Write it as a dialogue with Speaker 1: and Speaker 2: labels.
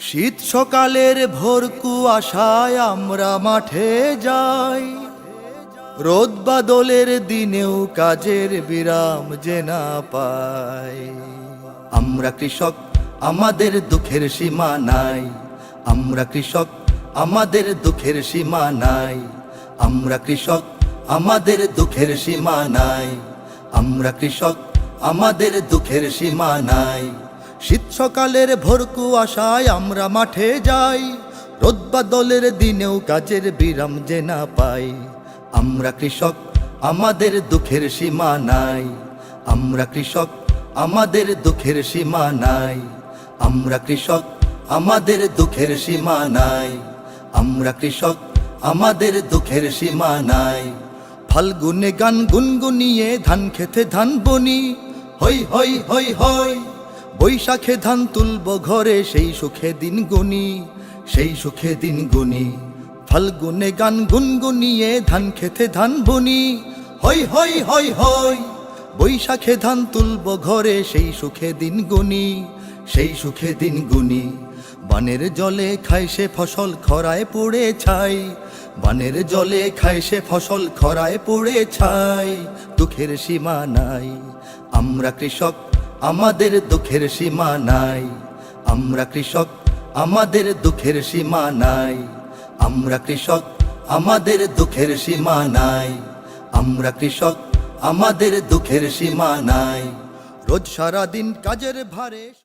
Speaker 1: শীত সকালের ভোর কুয়াশায় আমরা মাঠে যাই। রোদ বাদলের দিনেও কাজের বিরাম যে না পাই। আমরা কৃষক, আমাদের দুঃখের সীমা নাই। আমরা কৃষক, আমাদের দুঃখের সীমা নাই। আমরা কৃষক, আমাদের দুঃখের সীমা নাই। আমরা কৃষক, আমাদের দুঃখের সীমা নাই। শীত সকালের ভোর কুয়াশায় আমরা মাঠে যাই। রোদ বাদলের দিনেও কাজের বিরাম যে না পাই। আমরা কৃষক, আমাদের দুঃখের সীমা নাই। আমরা কৃষক, আমাদের দুঃখের সীমা নাই। আমরা কৃষক, আমাদের দুঃখের সীমা নাই। আমরা কৃষক, আমাদের দুঃখের সীমা নাই। ফাল্গুনে গান গুনগুনিয়ে ধান খেতে ধান বনি। হই হই হই হই। বৈশাখে ধান তুলব ঘরে, সেই সুখে দিন গুনি, সেই সুখে দিন গুনি। ফাল্গুনে গান গুনগুনিয়ে ধান খেতে ধান বনি। হই হই হই হই, বৈশাখে ধান তুলব ঘরে, সেই সুখে দিন গুনি, সেই সুখে দিন গুনি। বানের জলে খায় সে ফসল খরায় পড়ে ছাই, বানের জলে খায় সে ফসল খরায় পড়ে ছাই, দুঃখের সীমা নাই। আমরা কৃষক আমাদের দুঃখের সীমা নাই। আমরা কৃষক, আমাদের দুঃখের সীমা নাই। আমরা কৃষক, আমাদের দুঃখের সীমা নাই। আমরা কৃষক, আমাদের দুঃখের সীমা নাই। রোজ সারাদিন কাজের ভারে